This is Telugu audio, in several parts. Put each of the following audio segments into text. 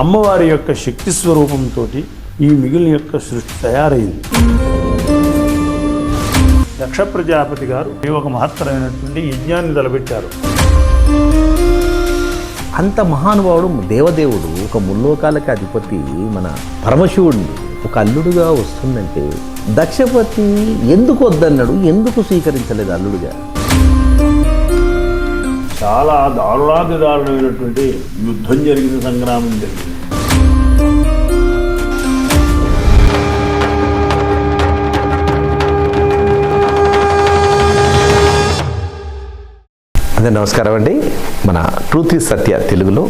అమ్మవారి యొక్క శక్తి స్వరూపంతో ఈ మిగిలిన యొక్క సృష్టి తయారైంది. దక్ష ప్రజాపతి గారు ఈ ఒక మహత్తరమైనటువంటి యజ్ఞాన్ని తలపెట్టారు. అంత మహానుభావుడు దేవదేవుడు ఒక ముల్లోకాలకి అధిపతి మన పరమశివుడిని ఒక అల్లుడుగా వస్తుందంటే దక్షపతి ఎందుకు వద్దన్నాడు? ఎందుకు స్వీకరించలేదు అల్లుడుగా? చాలా దారుణాది దారుణమైనటువంటి యుద్ధం జరిగింది సంగ్రామం జరిగింది. అదే నమస్కారం అండి. మన ట్రూత్ ఈజ్ సత్య తెలుగులో.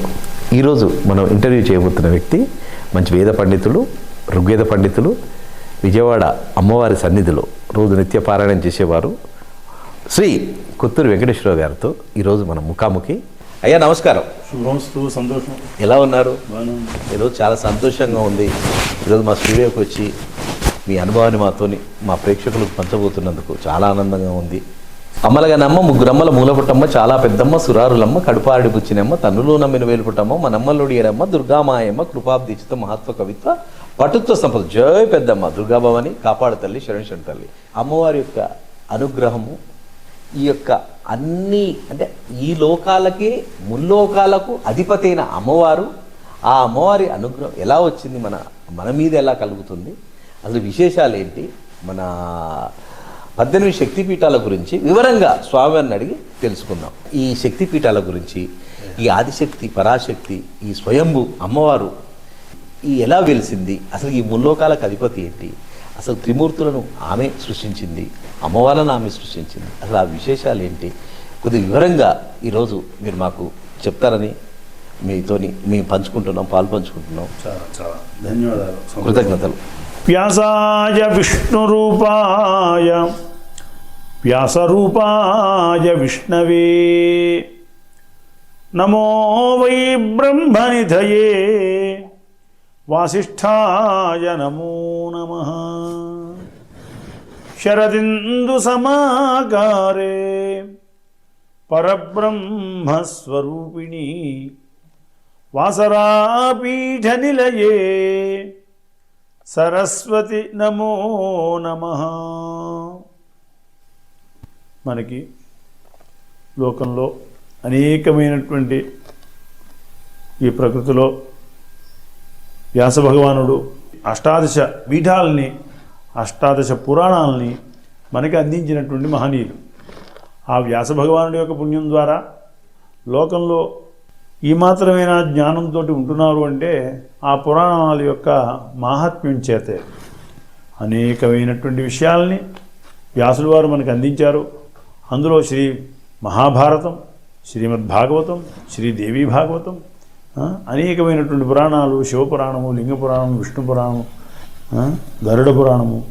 ఈరోజు మనం ఇంటర్వ్యూ చేయబోతున్న వ్యక్తి మంచి వేద పండితులు ఋగ్వేద పండితులు విజయవాడ అమ్మవారి సన్నిధిలో రోజు నిత్య పారాయణం చేసేవారు. శ్రీ కొత్తూరు వెంకటేశ్వరరావు గారితో ఈరోజు మనం ముఖాముఖి. అయ్యా నమస్కారం. సంతోషం. ఎలా ఉన్నారు. ఈరోజు చాలా సంతోషంగా ఉంది. ఈరోజు మా స్టూడియోకి వచ్చి మీ అనుభవాన్ని మాతోని మా ప్రేక్షకులకు పంచబోతున్నందుకు చాలా ఆనందంగా ఉంది. అమ్మలగనమ్మ ముగ్గురమ్మల మూలపుట్టమ్మ చాలా పెద్దమ్మ సురారులమ్మ కడుపాడి పుచ్చినమ్మ తన్నులో నమ్మిన వేలుపుట్టమ్మ మనమ్మలుడియరమ్మ దుర్గామాయమ్మ కృపాబ్దీచిత మహత్వ కవిత్వ పటుత్వ సంపద. జయ పెద్దమ్మ దుర్గాభవాని కాపాడు తల్లి శరణ్ శరణ్ తల్లి. అమ్మవారి యొక్క అనుగ్రహము ఈ యొక్క అన్ని అంటే ఈ లోకాలకి ముల్లోకాలకు అధిపతి అయిన అమ్మవారు. ఆ అమ్మవారి అనుగ్రహం ఎలా వచ్చింది? మన మన మీద ఎలా కలుగుతుంది? అసలు విశేషాలు ఏంటి? మన పద్దెనిమిది శక్తిపీఠాల గురించి వివరంగా స్వామివారిని అడిగి తెలుసుకుందాం. ఈ శక్తిపీఠాల గురించి ఈ ఆదిశక్తి పరాశక్తి ఈ స్వయంభు అమ్మవారు ఈ ఎలా వెలిసింది? అసలు ఈ ముల్లోకాలకు అధిపతి ఏంటి? అసలు త్రిమూర్తులను ఆమె సృష్టించింది? అమ్మవారిని ఆమె సృష్టించింది. అసలు ఆ విశేషాలు ఏంటి? కొద్ది వివరంగా ఈరోజు మీరు మాకు చెప్తారని మీతోని మేము పంచుకుంటున్నాం పాలు పంచుకుంటున్నాం. చాలా చాలా ధన్యవాదాలు. కృతజ్ఞతలు. వ్యాసాయ విష్ణురూపాయ వ్యాసరూపాయ విష్ణవే. నమో వై బ్రహ్మనిధయే. వాసిష్ఠాయ నమో నమ. శరదిందు సమాకారే పరబ్రహ్మస్వరూపిణి వాసరాపీఠ నిలయే సరస్వతి నమో నమ. మనకి లోకంలో అనేకమైనటువంటి ఈ ప్రకృతిలో వ్యాస భగవానుడు అష్టాదశ పీఠాలని అష్టాదశ పురాణాలని మనకి అందించినటువంటి మహనీయులు. ఆ వ్యాస భగవానుడి యొక్క పుణ్యం ద్వారా లోకంలో ఈ మాత్రమైన జ్ఞానంతో ఉంటున్నారు అంటే ఆ పురాణాల యొక్క మాహాత్మ్యం చేతే అనేకమైనటువంటి విషయాల్ని వ్యాసుల వారు మనకు అందించారు. అందులో శ్రీ మహాభారతం శ్రీమద్ భాగవతం శ్రీదేవి భాగవతం అనేకమైనటువంటి పురాణాలు శివపురాణము లింగపురాణం విష్ణు పురాణం గరుడ పురాణము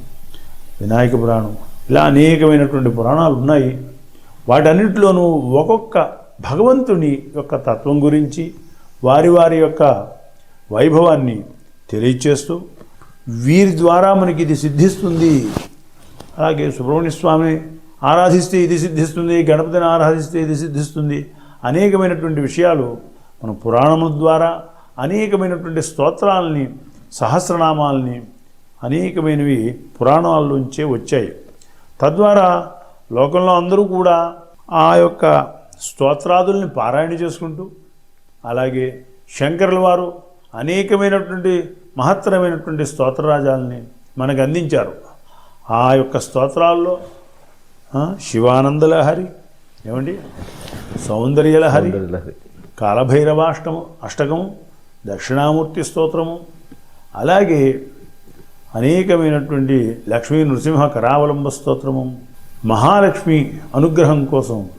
వినాయక పురాణం ఇలా అనేకమైనటువంటి పురాణాలు ఉన్నాయి. వాటన్నిటిలోనూ ఒక్కొక్క భగవంతుని యొక్క తత్వం గురించి వారి వారి యొక్క వైభవాన్ని తెలియచేస్తూ వీరి ద్వారా మనకి ఇది సిద్ధిస్తుంది. అలాగే సుబ్రహ్మణ్య స్వామిని ఆరాధిస్తే ఇది సిద్ధిస్తుంది గణపతిని ఆరాధిస్తే ఇది సిద్ధిస్తుంది. అనేకమైనటువంటి విషయాలు మన పురాణముల ద్వారా అనేకమైనటువంటి స్తోత్రాలని సహస్రనామాలని అనేకమైనవి పురాణాల్లోంచే వచ్చాయి. తద్వారా లోకంలో అందరూ కూడా ఆ యొక్క స్తోత్రాదుల్ని పారాయణ చేసుకుంటూ అలాగే శంకరుల వారు అనేకమైనటువంటి మహత్తరమైనటువంటి స్తోత్రరాజాలని మనకు అందించారు. ఆ యొక్క స్తోత్రాల్లో శివానందలహరి ఏమండి? సౌందర్యలహరి. కాలభైరవాష్టము అష్టకము దక్షిణామూర్తి స్తోత్రము అలాగే అనేకమైనటువంటి లక్ష్మీ నృసింహ కరావలంబ స్తోత్రము మహాలక్ష్మి అనుగ్రహం కోసం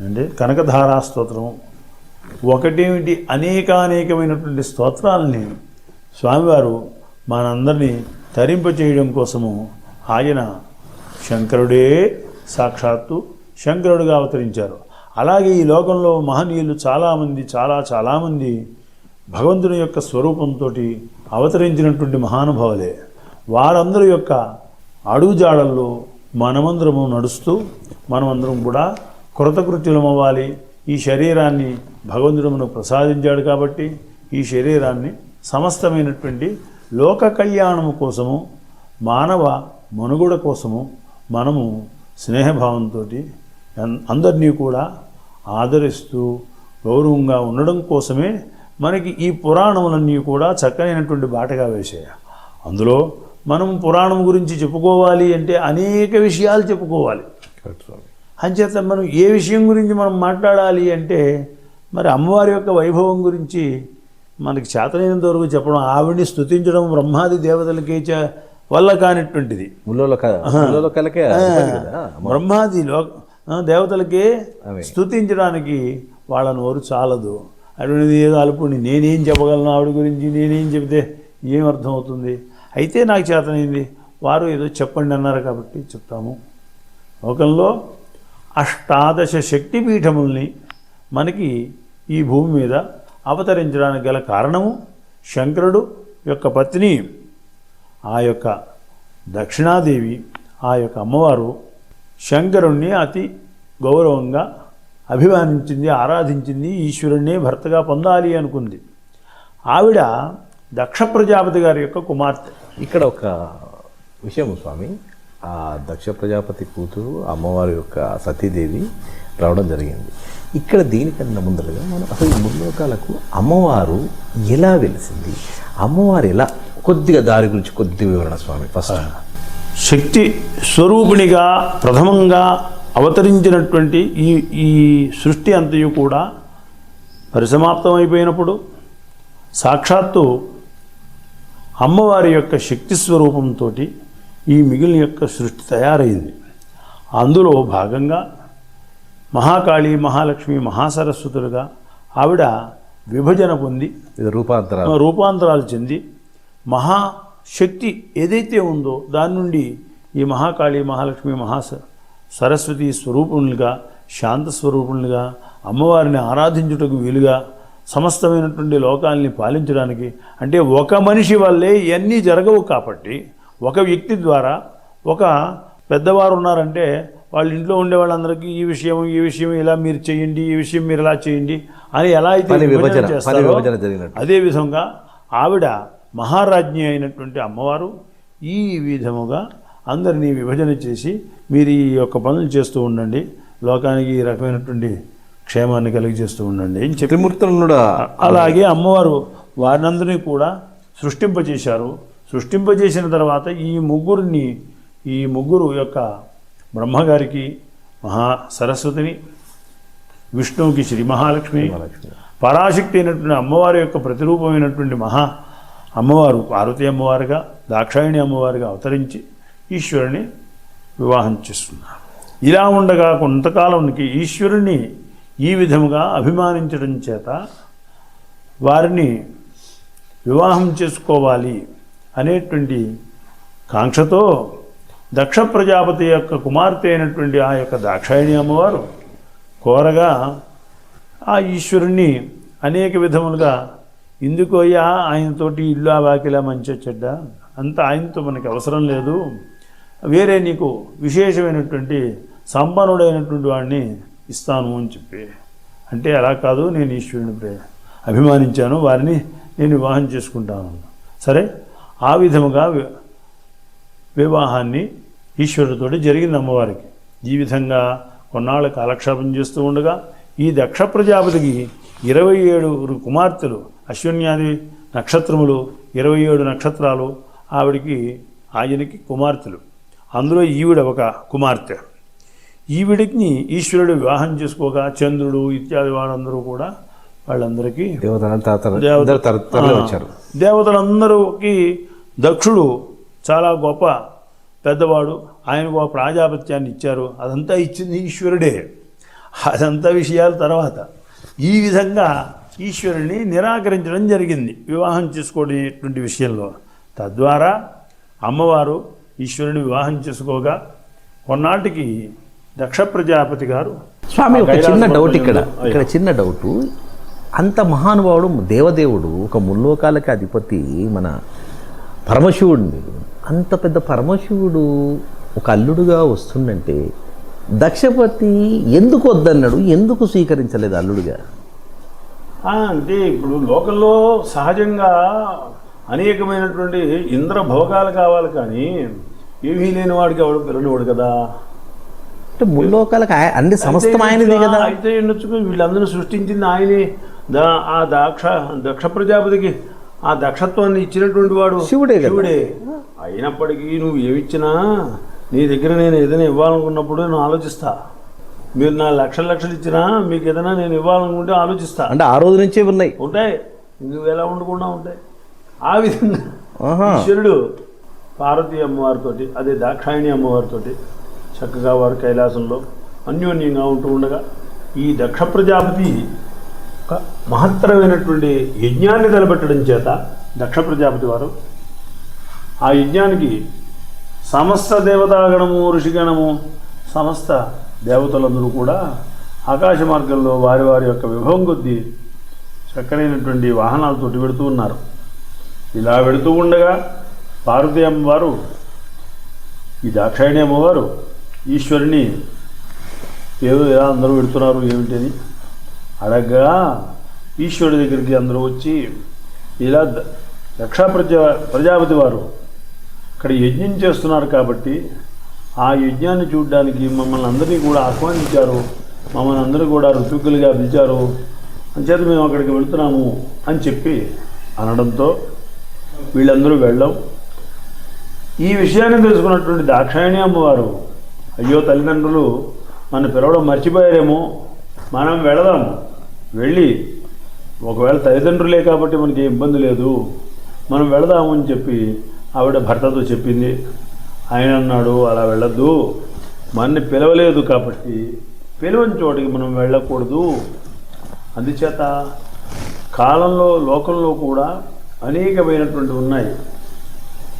అంటే కనకధారా స్తోత్రము ఒకటేమిటి అనేకానేకమైనటువంటి స్తోత్రాలని స్వామివారు మనందరినీ తరింపచేయడం కోసము ఆయన శంకరుడే సాక్షాత్తు శంకరుడుగా అవతరించారు. అలాగే ఈ లోకంలో మహనీయులు చాలామంది చాలా చాలామంది భగవంతుని యొక్క స్వరూపంతో అవతరించినటువంటి మహానుభావులే. వారందరి యొక్క అడుగుజాడల్లో మనమందరము నడుస్తూ మనమందరం కూడా కృతకృత్యులం అవ్వాలి ఈ శరీరాన్ని భగవంతుడు ప్రసాదించాడు కాబట్టి ఈ శరీరాన్ని సమస్తమైనటువంటి లోక కళ్యాణము కోసము మానవ మనుగడ కోసము మనము స్నేహభావంతో అందరినీ కూడా ఆదరిస్తూ గౌరవంగా ఉండడం కోసమే మనకి ఈ పురాణములన్నీ కూడా చక్కనైనటువంటి బాటగా వేసాయి అందులో మనం పురాణం గురించి చెప్పుకోవాలి అంటే అనేక విషయాలు చెప్పుకోవాలి. అంచేత మనం ఏ విషయం గురించి మనం మాట్లాడాలి అంటే మరి అమ్మవారి యొక్క వైభవం గురించి మనకి చేతనైనంత వరకు చెప్పడం ఆవిడ్ని స్తుతించడం బ్రహ్మాది దేవతలకి చ- వల్ల కానిటువంటిది. బ్రహ్మాది లో దేవతలకే ఆమె. స్తుతించడానికి వాళ్ళ నోరు చాలదు. అటువంటిది ఏదో అలుపుని నేనేం చెప్పగలను ఆవిడ గురించి నేనేం చెబితే ఏం అర్థం అవుతుంది అయితే నాకు చేతనైంది. వారు ఏదో చెప్పండి అన్నారు కాబట్టి చెప్తాము. లోకంలో అష్టాదశ శక్తి పీఠముల్ని మనకి ఈ భూమి మీద అవతరించడానికి గల కారణము శంకరుడు యొక్క పత్ని. ఆ యొక్క దక్షిణాదేవి ఆ యొక్క అమ్మవారు శంకరుణ్ణి అతి గౌరవంగా అభిమానించింది ఆరాధించింది ఈశ్వరుణ్ణి భర్తగా పొందాలి అనుకుంది. ఆవిడ దక్ష ప్రజాపతి గారి యొక్క కుమార్తె. ఇక్కడ ఒక విషయం స్వామి. ఆ దక్ష ప్రజాపతి కూతురు అమ్మవారి యొక్క సతీదేవి రావడం జరిగింది. ఇక్కడ దీనికన్నా ముందరగా మనం అసలు ఈ ముల్లోకాలకు అమ్మవారు ఎలా వెలిసింది? అమ్మవారు ఎలా? కొద్దిగా దారి గురించి కొద్ది వివరణ స్వామి ఫస్ట్. శక్తి స్వరూపిణిగా ప్రథమంగా అవతరించినటువంటి ఈ ఈ సృష్టి అంతయు కూడా పరిసమాప్తం అయిపోయినప్పుడు సాక్షాత్తు అమ్మవారి యొక్క శక్తి స్వరూపంతో ఈ మిగిలిన యొక్క సృష్టి తయారైంది. అందులో భాగంగా మహాకాళి మహాలక్ష్మి మహాసరస్వతులుగా ఆవిడ విభజన పొంది రూపాంతరాలు. రూపాంతరాలు చెంది మహాశక్తి ఏదైతే ఉందో దాని నుండి ఈ మహాకాళి మహాలక్ష్మి మహా సరస్వతి స్వరూపులుగా శాంత స్వరూపులుగా అమ్మవారిని ఆరాధించుటకు వీలుగా సమస్తమైనటువంటి లోకాల్ని పాలించడానికి అంటే ఒక మనిషి వల్లే ఇవన్నీ జరగవు కాబట్టి ఒక వ్యక్తి ద్వారా ఒక పెద్దవారు ఉన్నారంటే వాళ్ళ ఇంట్లో ఉండే వాళ్ళందరికీ ఈ విషయం ఈ విషయం ఇలా మీరు చేయండి ఈ విషయం మీరు ఇలా చేయండి అని ఎలా అయితే విభజన చేస్తారో. అదే విధంగా ఆవిడ మహారాజ్ఞి అయినటువంటి అమ్మవారు ఈ విధముగా అందరినీ విభజన చేసి మీరు ఈ యొక్క పనులు చేస్తూ ఉండండి లోకానికి ఈ రకమైనటువంటి క్షేమాన్ని కలిగజేస్తూ ఉండండి అని చెప్పి త్రిమూర్తులను కూడా అలాగే అమ్మవారు వారినందరినీ కూడా సృష్టింపజేశారు సృష్టింపజేసిన తర్వాత ఈ ముగ్గురిని ఈ ముగ్గురు యొక్క బ్రహ్మగారికి మహా సరస్వతిని విష్ణువుకి శ్రీ మహాలక్ష్మి. పరాశక్తి అయినటువంటి అమ్మవారి యొక్క ప్రతిరూపమైనటువంటి మహా అమ్మవారు పార్వతీ అమ్మవారుగా దాక్షాయణి అమ్మవారిగా అవతరించి ఈశ్వరుని వివాహం చేస్తున్నారు ఇలా ఉండగా కొంతకాలానికి ఈశ్వరుని ఈ విధముగా అభిమానించడం చేత వారిని వివాహం చేసుకోవాలి అనేటువంటి కాంక్షతో దక్ష ప్రజాపతి యొక్క కుమార్తె అయినటువంటి ఆ యొక్క దాక్షాయణి అమ్మవారు కోరగా ఆ ఈశ్వరుణ్ణి అనేక విధములుగా ఎందుకోయ్యా ఆయనతోటి ఇల్లు ఆ వాకిలా మంచి చెడ్డ? అంత ఆయనతో మనకి అవసరం లేదు. వేరే నీకు విశేషమైనటువంటి సంపన్నుడైనటువంటి వాడిని ఇస్తాను అని చెప్పి. అంటే అలా కాదు నేను ఈశ్వరుని అభిమానించాను వారిని నేను వివాహం చేసుకుంటాను. సరే? ఆ విధముగా వివాహాన్ని ఈశ్వరుడితోటి జరిగింది అమ్మవారికి. ఈ విధంగా కొన్నాళ్ళు కాలక్షేపం చేస్తూ ఉండగా ఈ దక్ష ప్రజాపతికి ఇరవై ఏడు కుమార్తెలు అశ్వన్యాది నక్షత్రములు ఇరవై ఏడు నక్షత్రాలు ఆవిడికి ఆయనకి కుమార్తెలు. అందులో ఈవిడ ఒక కుమార్తె. ఈవిడికి ఈశ్వరుడు వివాహం చేసుకోగా చంద్రుడు ఇత్యాది వాళ్ళందరూ కూడా వాళ్ళందరికీ దేవతలు దేవతలందరూకి దక్షుడు చాలా గొప్ప పెద్దవాడు. ఆయనకు ఒక ప్రాజాపత్యాన్ని ఇచ్చారు. అదంతా ఇచ్చింది ఈశ్వరుడే. అదంతా విషయాల తర్వాత ఈ విధంగా ఈశ్వరుని నిరాకరించడం జరిగింది వివాహం చేసుకోవడం విషయంలో. తద్వారా అమ్మవారు ఈశ్వరుని వివాహం చేసుకోగా కొన్నాటికి దక్ష ప్రజాపతి గారు స్వామి ఒక చిన్న డౌట్ ఇక్కడ. ఇక్కడ చిన్న డౌట్ అంత మహానుభావుడు దేవదేవుడు ఒక ముల్లోకాలకి అధిపతి మన పరమశివుడిని. అంత పెద్ద పరమశివుడు ఒక అల్లుడుగా వస్తుందంటే దక్షపతి ఎందుకు వద్దన్నాడు? ఎందుకు స్వీకరించలేదు అల్లుడుగా? అంటే ఇప్పుడు లోకల్లో సహజంగా అనేకమైనటువంటి ఇంద్ర భోగాలు కావాలి కానీ ఏమీ లేని వాడికి ఎవడు పిల్లనివాడు కదా? అంటే ముల్లోకాలకు అన్ని సమస్తం ఆయనదే కదా. అయితే ఉండొచ్చు వీళ్ళందరూ సృష్టించింది ఆయనే. దా ఆ దాక్ష దక్ష ప్రజాపతికి ఆ దక్షత్వాన్ని ఇచ్చినటువంటి వాడు శివుడే. శివుడే. అయినప్పటికీ నువ్వు ఏమిచ్చినా నీ దగ్గర నేను ఏదైనా ఇవ్వాలనుకున్నప్పుడు నేను ఆలోచిస్తా. మీరు నా లక్షల లక్షలు ఇచ్చినా మీకు ఏదైనా నేను ఇవ్వాలనుకుంటే ఆలోచిస్తా. అంటే ఆ రోజు నుంచే ఉన్నాయి. ఉంటాయి. నువ్వు ఎలా ఉండకుండా ఉంటాయి. ఆ విధంగా ఈశ్వరుడు పార్వతీ అమ్మవారితో అదే దాక్షాయణి అమ్మవారితో చక్కగా వారు కైలాసంలో అన్యోన్యంగా ఉంటూ ఉండగా ఈ దక్ష ప్రజాపతి ఒక మహత్తరమైనటువంటి యజ్ఞాన్ని తలపెట్టడం చేత దక్ష ప్రజాపతి వారు ఆ యజ్ఞానికి సమస్త దేవతాగణము ఋషిగణము సమస్త దేవతలందరూ కూడా ఆకాశ మార్గంలో వారి వారి యొక్క విభవం కొద్దీ చక్కనైనటువంటి వాహనాలతోటి వెడుతూ ఉన్నారు. ఇలా వెడుతూ ఉండగా పార్వతీ అమ్మవారు ఈ దాక్షాయణి అమ్మవారు ఈశ్వరుని ఏదో ఎలా అందరూ పెడుతున్నారు ఏమిటని అడగ్గా ఈశ్వరుడి దగ్గరికి అందరూ వచ్చి ఇలా ద- ప్రజా ప్రజాపతి వారు ఇక్కడ యజ్ఞం చేస్తున్నారు కాబట్టి ఆ యజ్ఞాన్ని చూడడానికి మమ్మల్ని అందరినీ కూడా ఆహ్వానించారు మమ్మల్ని అందరూ కూడా ఋతుకులుగా పిలిచారు అంచేత మేము అక్కడికి వెళుతున్నాము అని చెప్పి అనడంతో వీళ్ళందరూ వెళ్ళాం. ఈ విషయాన్ని తెలుసుకున్నటువంటి దాక్షాయణి అమ్మవారు అయ్యో తల్లిదండ్రులు నన్ను పిలవడం మర్చిపోయారేమో. మనం వెళదాము వెళ్ళి ఒకవేళ తల్లిదండ్రులే కాబట్టి మనకి ఇబ్బంది లేదు. మనం వెళదాము అని చెప్పి ఆవిడ భర్తతో చెప్పింది. ఆయన అన్నాడు అలా వెళ్ళద్దు. మనని పిలవలేదు కాబట్టి పిలవని చోటికి మనం వెళ్ళకూడదు. అందుచేత కాలంలో లోకంలో కూడా అనేకమైనటువంటి ఉన్నాయి.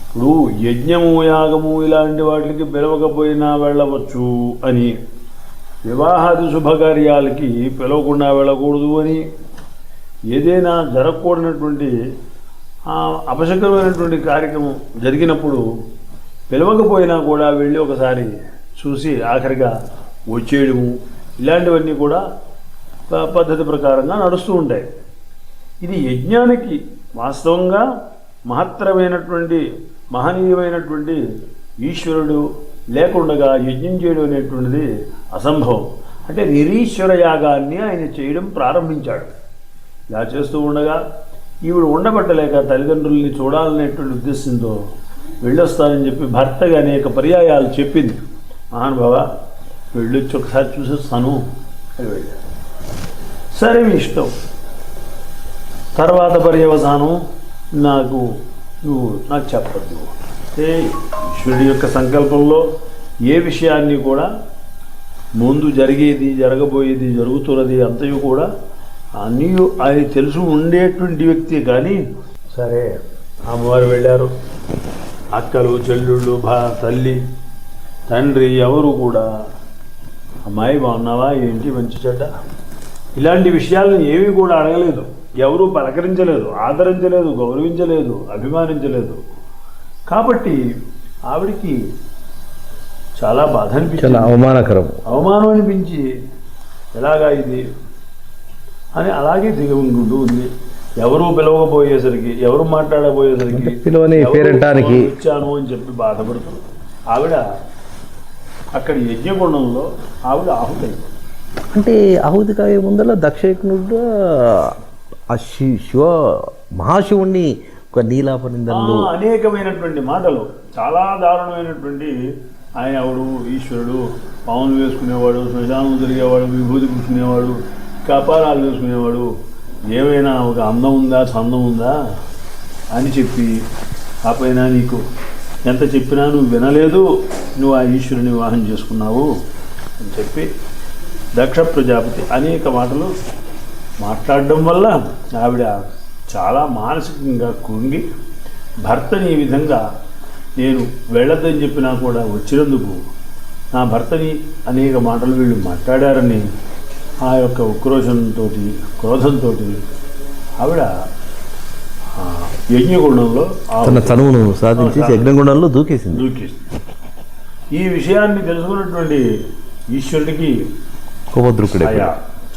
ఇప్పుడు యజ్ఞము యాగము ఇలాంటి వాటికి పిలవకపోయినా వెళ్ళవచ్చు అని. వివాహాది శుభకార్యాలకి పిలవకుండా వెళ్ళకూడదు అని ఏదైనా జరగకూడనటువంటి అపశకరమైనటువంటి కార్యక్రమం జరిగినప్పుడు పిలవకపోయినా కూడా వెళ్ళి ఒకసారి చూసి ఆఖరిగా వచ్చేయడము. ఇలాంటివన్నీ కూడా ప- పద్ధతి ప్రకారంగా నడుస్తూ ఉంటాయి. ఇది యజ్ఞానికి వాస్తవంగా మహత్తరమైనటువంటి మహనీయమైనటువంటి ఈశ్వరుడు లేకుండగా యజ్ఞం చేయడం అనేటువంటిది అసంభవం. అంటే నిరీశ్వర యాగాన్ని ఆయన చేయడం ప్రారంభించాడు. ఇలా చేస్తూ ఉండగా ఈవిడ ఉండబట్టలేక తల్లిదండ్రుల్ని చూడాలనేటువంటి ఉద్దేశంతో వెళ్ళొస్తానని చెప్పి భర్తగా అనేక పర్యాయాలు చెప్పింది. మహానుభావ వెళ్ళొచ్చి ఒకసారి చూసేస్తాను అని వెళ్ళాడు. సరే మీ ఇష్టం. తర్వాత పర్యవసానం నాకు నువ్వు నాకు చెప్పద్దు. ఏ ఈశ్వరుడి యొక్క సంకల్పంలో ఏ విషయాన్ని కూడా ముందు జరిగేది జరగబోయేది జరుగుతున్నది అంతయు కూడా అన్నీ ఆయన తెలుసు ఉండేటువంటి వ్యక్తి కానీ సరే అమ్మవారు వెళ్ళారు. అక్కలు చెల్లుళ్ళు భా తల్లి తండ్రి ఎవరు కూడా అమ్మాయి బాగున్నావా? ఏంటి మంచి చెడ్డ? ఇలాంటి విషయాలను ఏమీ కూడా అడగలేదు. ఎవరూ పలకరించలేదు ఆదరించలేదు గౌరవించలేదు అభిమానించలేదు. కాబట్టి ఆవిడికి చాలా బాధ అనిపించింది. అవమానకరం. అవమానం అనిపించి ఎలాగా ఇది? అని అలాగే దిగకుంటూ ఉంది. ఎవరు పిలవకపోయేసరికి ఎవరు మాట్లాడబోయేసరికి పిలవని పేరంటానికి. వచ్చాను అని చెప్పి బాధపడుతుంది. ఆవిడ అక్కడ యజ్ఞగుండంలో ఆవిడ ఆహుతైంది అంటే ఆహుతి కాయ ముందర దక్షయజ్ఞుడు ఆ శివ శివ మహాశివుణ్ణి ఒక నీలాపనిందనలు అనేకమైనటువంటి మాటలు. చాలా దారుణమైనటువంటి ఆయన ఎవడు? ఈశ్వరుడు. పావులు వేసుకునేవాడు శ్మశానం తిరిగేవాడు విభూతి కూర్చునేవాడు కపాలాలు వేసుకునేవాడు. ఏమైనా ఒక అందం ఉందా చందం ఉందా అని చెప్పి ఆ పైన నీకు ఎంత చెప్పినా నువ్వు వినలేదు. నువ్వు ఆ ఈశ్వరుని వివాహం చేసుకున్నావు. అని చెప్పి దక్ష ప్రజాపతి అనేక మాటలు మాట్లాడడం వల్ల ఆవిడ చాలా మానసికంగా కృంగి భర్తని ఈ విధంగా నేను వెళ్ళొద్దని చెప్పినా కూడా వచ్చినందుకు నా భర్తని అనేక మాటలు వీళ్ళు మాట్లాడారని ఆ యొక్క ఉక్రోషంతో క్రోధంతో ఆవిడ యజ్ఞగుండంలో తన తనువును సాధించి యజ్ఞగుండంలో దూకేసింది. దూకేసింది. ఈ విషయాన్ని తెలుసుకున్నటువంటి ఈశ్వరుడికి కోపద్రుకుడే ఆయా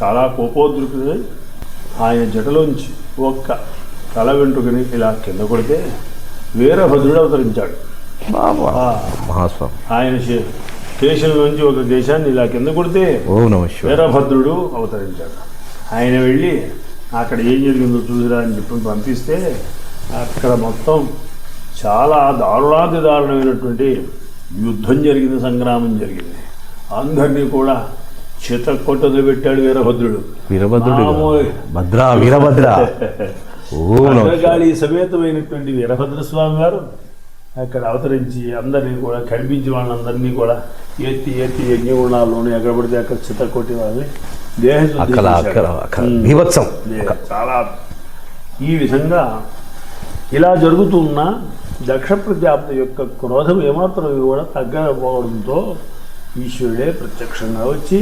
చాలా కోపోద్రుకుడై ఆయన జటలోంచి ఒక్క తల వెంట్రుకని ఇలా కింద కొడితే వీరభద్రుడు అవతరించాడు. ఆయన శే- కేశంలోంచి ఒక దేశాన్ని ఇలా కింద కొడితే వీరభద్రుడు అవతరించాడు. ఆయన వెళ్ళి అక్కడ ఏం జరిగిందో చూసిరా అని చెప్పి పంపిస్తే అక్కడ మొత్తం చాలా దారుణాతి దారుణమైనటువంటి యుద్ధం జరిగింది సంగ్రామం జరిగింది. అందరినీ కూడా చిత కొట్టలు పెట్టాడు వీరభద్రుడు వీరభద్రుడు భద్ర వీరభద్ర. సమేతమైనటువంటి వీరభద్ర స్వామి వారు అక్కడ అవతరించి అందరినీ కూడా కనిపించి వాళ్ళందరినీ కూడా ఎత్తి ఎత్తి యజ్ఞగుణాల్లోనూ ఎక్కడ పడితే అక్కడ చిత్త కొట్టి వాళ్ళని లే- చాలా. ఈ విధంగా ఇలా జరుగుతున్న దక్ష ప్రజాపతి యొక్క క్రోధం ఏమాత్రం కూడా తగ్గకపోవడంతో ఈశ్వరుడే ప్రత్యక్షంగా వచ్చి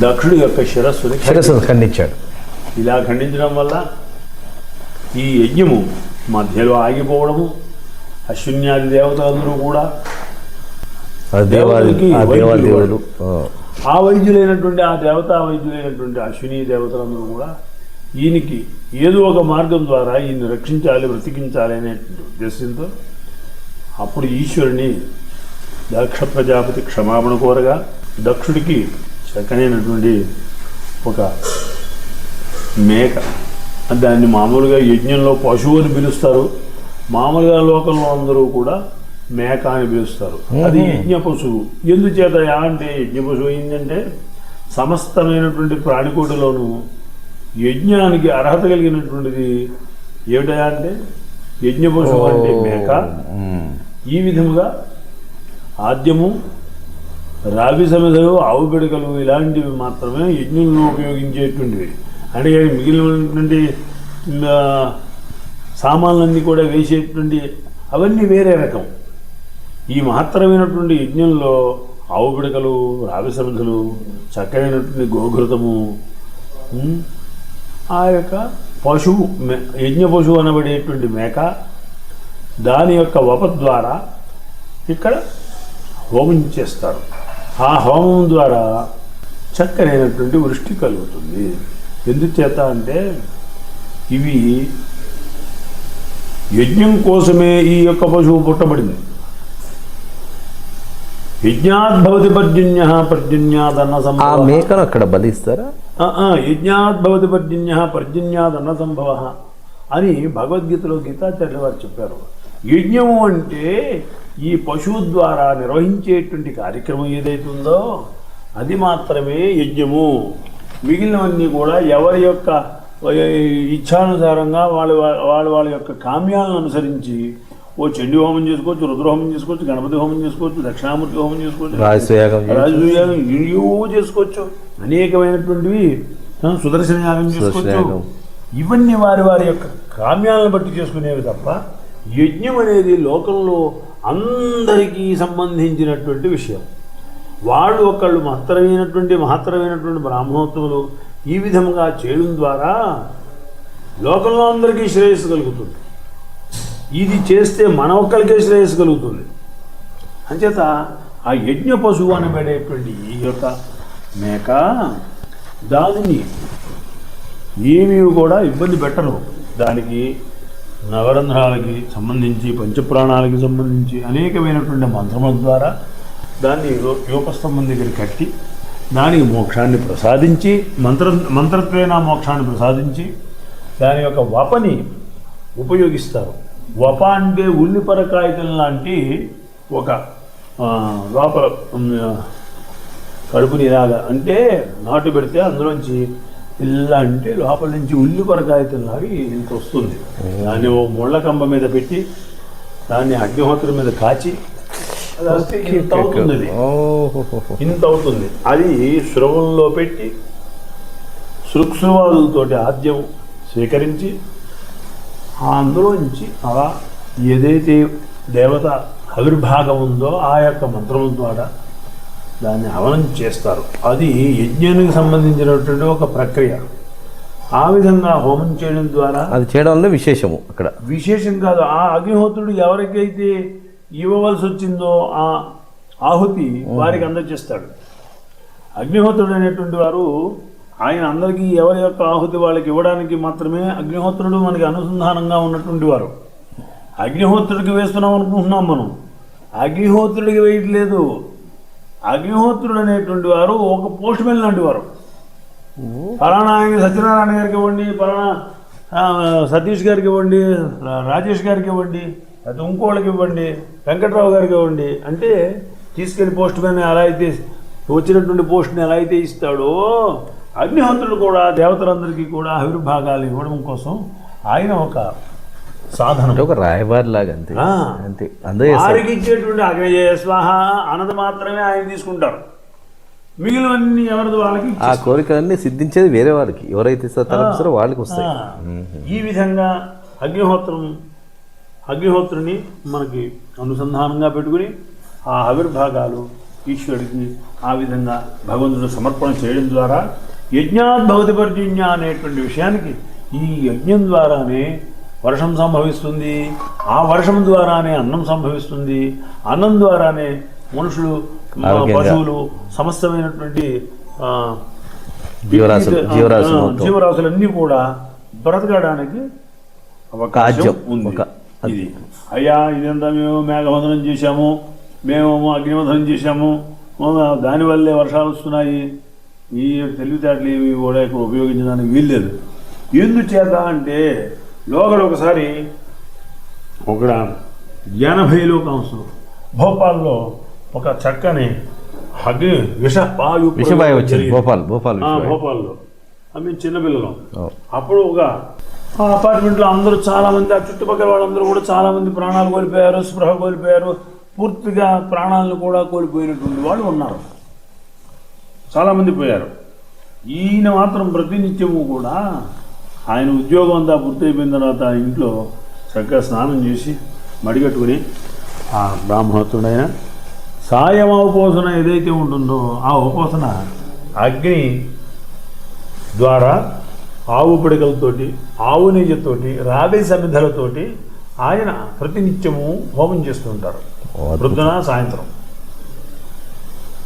దక్షుడి యొక్క శిరస్సుని శిరస్సును ఖండించాడు ఇలా ఖండించడం వల్ల ఈ యజ్ఞము మధ్యలో ఆగిపోవడము అశ్విన్యాది దేవతలందరూ కూడా దేవాదేవులు ఆ, ఆ వైద్యులైనటువంటి ఆ దేవతా వైద్యులైనటువంటి అశ్విని దేవతలందరూ కూడా ఈయనకి ఏదో ఒక మార్గం ద్వారా ఈయన్ని రక్షించాలి బ్రతికించాలి అనేటువంటి ఉద్దేశంతో అప్పుడు ఈశ్వరుని దక్ష ప్రజాపతి క్షమాపణ కోరగా దక్షుడికి చక్కనైనటువంటి ఒక మేక. దాన్ని మామూలుగా యజ్ఞంలో పశువు అని పిలుస్తారు. మామూలుగా లోకంలో అందరూ కూడా మేక అని పిలుస్తారు. అది యజ్ఞ పశువు. ఎందుచేత అంటే యజ్ఞ పశువు ఏంటంటే సమస్తమైనటువంటి ప్రాణికోటిలోనూ యజ్ఞానికి అర్హత కలిగినటువంటిది ఏమిటయా అంటే యజ్ఞ పశువు అంటే మేక. ఈ విధముగా ఆద్యము రావి సమిధలు ఆవు పిడకలు ఇలాంటివి మాత్రమే యజ్ఞంలో ఉపయోగించేటువంటివి. అంటే మిగిలినటువంటి సామాన్లన్నీ కూడా వేసేటువంటి అవన్నీ వేరే రకం. ఈ మహత్తరమైనటువంటి యజ్ఞంలో ఆవు పిడకలు రావి సమిధలు చక్కనైనటువంటి గోఘృతము ఆ యొక్క పశువు యజ్ఞ పశువు అనబడేటువంటి మేక దాని యొక్క వప ద్వారా ఇక్కడ హోమం చేస్తారు. ఆ హోమం ద్వారా చక్కనైనటువంటి వృష్టి కలుగుతుంది. ఎందుచేత అంటే ఇవి యజ్ఞం కోసమే ఈ యొక్క పశువు పుట్టబడింది. యజ్ఞాద్భవతి పర్జన్య పర్జన్యాదన్న ఆ సంభవ. మేకను అక్కడ బలిస్తారా? యజ్ఞాద్భవతి పర్జన్య పర్జన్యాదన్న సంభవ అని భగవద్గీతలో గీతాచార్యుల వారు చెప్పారు. యజ్ఞము అంటే ఈ పశువు ద్వారా నిర్వహించేటువంటి కార్యక్రమం ఏదైతే ఉందో అది మాత్రమే యజ్ఞము మిగిలినవన్నీ కూడా ఎవరి యొక్క ఇచ్ఛానుసారంగా వాళ్ళ వాళ్ళ వాళ్ళ యొక్క కామ్యాలను అనుసరించి ఓ చండీ హోమం చేసుకోవచ్చు రుద్రహోమం చేసుకోవచ్చు గణపతి హోమం చేసుకోవచ్చు దక్షిణామూర్తి హోమం చేసుకోవచ్చు. రాజసూయాగం ఏవో చేసుకోవచ్చు అనేకమైనటువంటివి సుదర్శన యాగం చేసుకోవచ్చు. ఇవన్నీ వారి వారి యొక్క కామ్యాలను బట్టి చేసుకునేవి తప్ప యజ్ఞం అనేది లోకంలో అందరికీ సంబంధించినటువంటి విషయం. వాళ్ళు ఒకళ్ళు మహత్తరమైనటువంటి మహత్తరమైనటువంటి బ్రాహ్మణోత్తములు ఈ విధముగా చేయడం ద్వారా లోకంలో అందరికీ శ్రేయస్సు కలుగుతుంది. ఇది చేస్తే మన ఒక్కరికే శ్రేయస్సు కలుగుతుంది. అంచేత ఆ యజ్ఞ పశువు అనబడేటువంటి ఈ యొక్క మేక దానిని ఏమీ కూడా ఇబ్బంది పెట్టరు దానికి నవరంధ్రాలకి సంబంధించి పంచప్రాణాలకి సంబంధించి అనేకమైనటువంటి మంత్రముల ద్వారా దాన్ని యోపస్తంభం దగ్గర కట్టి దానికి మోక్షాన్ని ప్రసాదించి మంత్ర మంత్రత్వేన మోక్షాన్ని ప్రసాదించి దాని యొక్క వపని ఉపయోగిస్తారు. వప అంటే ఉల్లిపరకాయతం లాంటి ఒక లోపల కడుపుని ఇలాగా అంటే నాటు పెడితే అందులోంచి ఇలా అంటే లోపల నుంచి ఉల్లి కొరకాయతంలాగా ఇంత వస్తుంది దాన్ని ఓ ముళ్ళ కంబ మీద పెట్టి దాన్ని అగ్నిహోత్రం మీద కాచి అది వస్తే ఇంత అవుతుంది అది. ఓహోహోహో. ఇంత అవుతుంది అది శ్రవంలో పెట్టి సృక్సువాదులతోటి ఆద్యం స్వీకరించి ఆ అందులోంచి అలా ఏదైతే దేవత ఆవిర్భాగం ఉందో ఆ యొక్క మంత్రం ద్వారా దాన్ని హవనం చేస్తారు. అది యజ్ఞానికి సంబంధించినటువంటి ఒక ప్రక్రియ. ఆ విధంగా హోమం చేయడం ద్వారా అది చేయడం వల్ల విశేషము అక్కడ. విశేషం కాదు ఆ అగ్నిహోత్రుడు ఎవరికైతే ఇవ్వవలసి వచ్చిందో ఆ ఆహుతి వారికి అందజేస్తాడు. అగ్నిహోత్రుడు అనేటువంటి వారు ఆయన అందరికీ ఎవరి యొక్క ఆహుతి వాళ్ళకి ఇవ్వడానికి మాత్రమే అగ్నిహోత్రుడు మనకి అనుసంధానంగా ఉన్నటువంటి వారు. అగ్నిహోత్రుడికి వేస్తున్నాం అనుకుంటున్నాం మనం. అగ్నిహోత్రుడికి వేయట్లేదు. అగ్నిహోత్రుడు అనేటువంటి వారు ఒక పోస్ట్ మెన్ లాంటి వారు. ఫలానా ఆయన సత్యనారాయణ గారికి ఇవ్వండి ఫలానా సతీష్ గారికి ఇవ్వండి రాజేష్ గారికి ఇవ్వండి అది ఇంకోళ్ళకి ఇవ్వండి వెంకట్రావు గారికి ఇవ్వండి. అంటే తీసుకెళ్ళి పోస్ట్ మ్యాన్ ఎలా అయితే వచ్చినటువంటి పోస్ట్ని ఎలా అయితే ఇస్తాడో అగ్నిహోత్రుడు కూడా దేవతలందరికీ కూడా ఆవిర్భాగాలు ఇవ్వడం కోసం ఆయన ఒక సాధనం. ఒక రాయబారి లాగా అంతే. అంతే అందరూ వారికి ఇచ్చేటువంటి అగ్నిజయ స్వాహ అన్నది మాత్రమే ఆయన తీసుకుంటారు. మిగిలినవన్నీ ఎవరిది వాళ్ళకి ఆ కోరికలన్నీ సిద్ధించేది వేరే వారికి ఎవరైతే తలపిస్తారో వాళ్ళకి వస్తాయి. ఈ విధంగా అగ్నిహోత్రం అగ్నిహోత్రుని మనకి అనుసంధానంగా పెట్టుకుని ఆ ఆవిర్భాగాలు ఈశ్వరుడికి ఆ విధంగా భగవంతుడు సమర్పణ చేయడం ద్వారా యజ్ఞాత్ భవతి పర్జన్య అనేటువంటి విషయానికి ఈ యజ్ఞం ద్వారానే వర్షం సంభవిస్తుంది. ఆ వర్షం ద్వారానే అన్నం సంభవిస్తుంది. అన్నం ద్వారానే మనుషులు. పశువులు సమస్తమైనటువంటి జీవరాశులన్నీ కూడా బ్రతకడానికి అవకాశం ఉంది. ఇది. అయ్యా ఇదంతా మేము మేఘవందనం చేశాము. మేము అగ్నివందనం చేశాము. దానివల్లే వర్షాలు వస్తున్నాయి. ఈ తెలివితేటలు ఇవి కూడా ఇక్కడ ఉపయోగించడానికి వీల్లేదు. ఎందుచేత అంటే లోగడ ఒకసారి ఒక ఎనభై లోకాంశం భోపాల్లో ఒక చక్కని అగ్ని విష వాయు విషవాయు వచ్చింది. భోపాల్ భోపాల్ భోపాల్లో. ఆ, మేము చిన్నపిల్లలం. అప్పుడు ఒక ఆ అపార్ట్మెంట్లో అందరూ చాలా మంది ఆ చుట్టుపక్కల వాళ్ళందరూ కూడా చాలా మంది ప్రాణాలు కోల్పోయారు స్పృహ కోల్పోయారు. పూర్తిగా ప్రాణాలను కూడా కోల్పోయినటువంటి వాళ్ళు ఉన్నారు. చాలా మంది పోయారు. ఈయన మాత్రం ప్రతినిత్యము కూడా ఆయన ఉద్యోగం అంతా పూర్తయిపోయిన తర్వాత ఇంట్లో చక్కగా స్నానం చేసి మడిగట్టుకుని ఆ బ్రాహ్మణోత్తుడైన సాయం ఉపోసన ఏదైతే ఉంటుందో ఆ ఉపోసన అగ్ని ద్వారా ఆవు పిడకలతోటి ఆవు నెయ్యితోటి రాబే సమిధలతోటి ఆయన ప్రతినిత్యము హోమం చేస్తుంటారు ఓ, అద్భుతం. ప్రొద్దున సాయంత్రం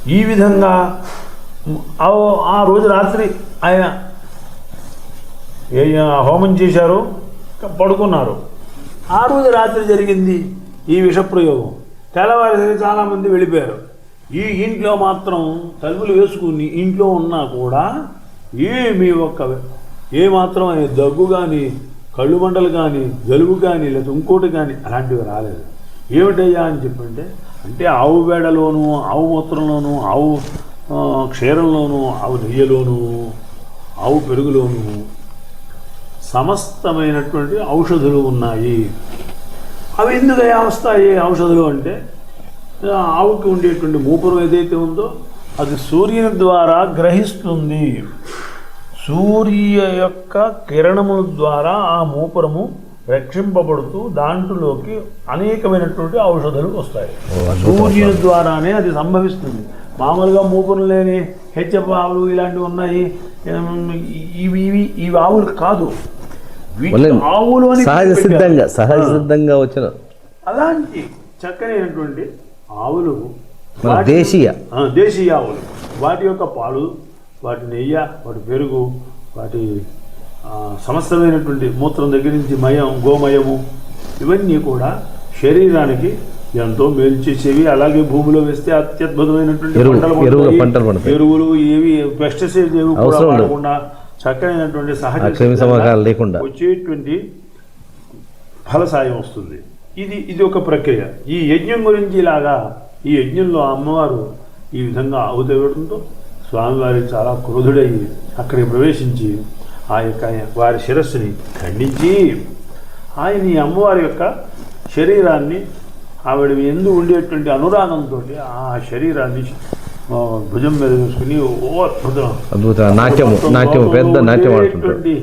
ఈ విధంగా ఆ- ఆ రోజు రాత్రి ఆయన ఏ హోమం చేశారు? పడుకున్నారు. ఆ రోజు రాత్రి జరిగింది ఈ విషప్రయోగం. తెల్లవారి చాలామంది వెళ్ళిపోయారు. ఈ ఇంట్లో మాత్రం తలుపులు వేసుకుని ఇంట్లో ఉన్నా కూడా ఏమి ఒక్క ఏ మాత్రం దగ్గు కానీ కళ్ళు మంటలు కానీ జలుబు కానీ లేదా ఇంకోటి కానీ అలాంటివి రాలేదు. ఏమిటయ్యా అని చెప్పంటే అంటే ఆవు బేడలోను ఆవు మూత్రంలోను ఆవు క్షీరంలోను ఆవు నెయ్యలోను ఆవు పెరుగులోను సమస్తమైనటువంటి ఔషధులు ఉన్నాయి. అవి ఎందుకు వస్తాయి ఔషధులు అంటే ఆవుకి ఉండేటువంటి మూపురం ఏదైతే ఉందో అది సూర్యుని ద్వారా గ్రహిస్తుంది. సూర్య యొక్క కిరణముల ద్వారా ఆ మూపురము రక్షింపబడుతూ దాంట్లోకి అనేకమైనటువంటి ఔషధాలు వస్తాయి. సూర్యుని ద్వారానే అది సంభవిస్తుంది. మామూలుగా మూపురం లేని హెచ్చప్ప ఆవులు ఇలాంటివి ఉన్నాయి. ఇవి ఇవి ఆవులు కాదు. సహజ సిద్ధంగా. సహజ. సిద్ధంగా వచ్చిన అలాంటి చక్కనైనటువంటి ఆవులు దేశీయ. దేశీయ ఆవులు వాటి యొక్క పాలు వాటి నెయ్యి వాటి పెరుగు వాటి సమస్తమైనటువంటి మూత్రం దగ్గర నుంచి మయం గోమయము ఇవన్నీ కూడా శరీరానికి ఎంతో మేలు చేసేవి అలాగే భూమిలో వేస్తే అత్యద్భుతమైనటువంటి పంటలు. ఎరువులు ఏవి పెస్టిసైడ్స్ ఏవి కూడా. వాడకుండా చక్కనైనటువంటి సహజ క్రిమి సంహారాలు లేకుండా. వచ్చేటువంటి ఫలసాయం వస్తుంది ఇది ఇది ఒక ప్రక్రియ ఈ యజ్ఞం గురించి ఇలాగా ఈ యజ్ఞంలో అమ్మవారు ఈ విధంగా అవుతేవడంతో స్వామివారి చాలా క్రోధుడై అక్కడికి ప్రవేశించి ఆ యొక్క వారి శిరస్సుని ఖండించి ఆయన ఈ అమ్మవారి యొక్క శరీరాన్ని ఆవిడ ఎందు ఉండేటువంటి అనురాగంతో ఆ శరీరాన్ని భుజం మీద వేసుకుని ఓ అద్భుతం. అద్భుత నాట్యము నాట్యము పెద్ద నాట్యం ఆడుతుంటాడు.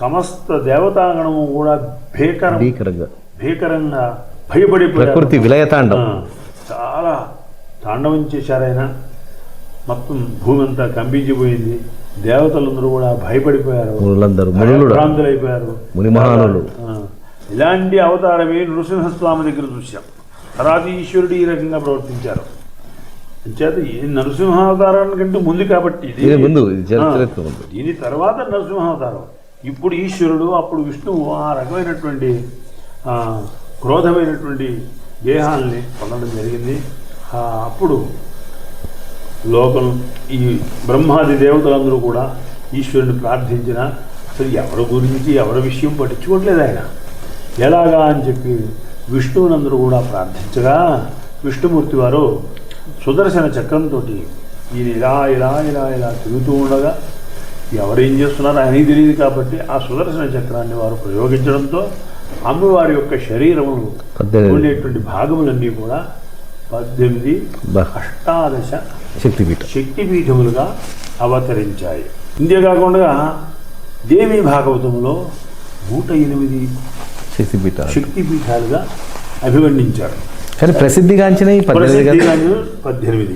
సమస్త దేవతాగణము కూడా భీకరం భీకరంగా. భీకరంగా భయపడిపోయారు. ప్రకృతి విలయతాండం. చాలా తాండవం చేశారు ఆయన. మొత్తం భూమి అంతా కంపించిపోయింది. దేవతలందరూ కూడా భయపడిపోయారు. ముని మహానులు. ఇలాంటి అవతారమే నృసింహస్వామి దగ్గర చూశాం తర్వాత ఈశ్వరుడు ఈ రకంగా ప్రవర్తించారు. అంచేత ఈ నరసింహావతారానికంటే ముందు కాబట్టి ఇది ముందు. దీని తర్వాత నరసింహావతారం. ఇప్పుడు ఈశ్వరుడు అప్పుడు విష్ణువు ఆ రకమైనటువంటి క్రోధమైనటువంటి దేహాల్ని పొందడం జరిగింది. అప్పుడు లోకం ఈ బ్రహ్మాది దేవతలందరూ కూడా ఈశ్వరుని ప్రార్థించిన అసలు ఎవరి గురించి ఎవరి విషయం పట్టించుకోవట్లేదు ఆయన. ఎలాగా అని చెప్పి విష్ణువునందరూ కూడా ప్రార్థించగా విష్ణుమూర్తి వారు సుదర్శన చక్రంతో ఈయన ఇలా ఇలా ఇలా ఇలా తిరుగుతూ ఉండగా ఎవరేం చేస్తున్నారో ఆయనకి తెలియదు కాబట్టి ఆ సుదర్శన చక్రాన్ని వారు ప్రయోగించడంతో అమ్మవారి యొక్క శరీరములు. ఉండేటువంటి భాగములన్నీ కూడా పద్దెనిమిది. అష్టాదశ శక్తిపీఠం శక్తిపీఠములుగా అవతరించాయి ఇంతేకాకుండా దేవి భాగవతంలో నూట ఎనిమిది శక్తిపీఠాలు శక్తిపీఠాలుగా అభివర్ణించారు కానీ ప్రసిద్ధిగాంచిన పద్దెనిమిది పద్దెనిమిది.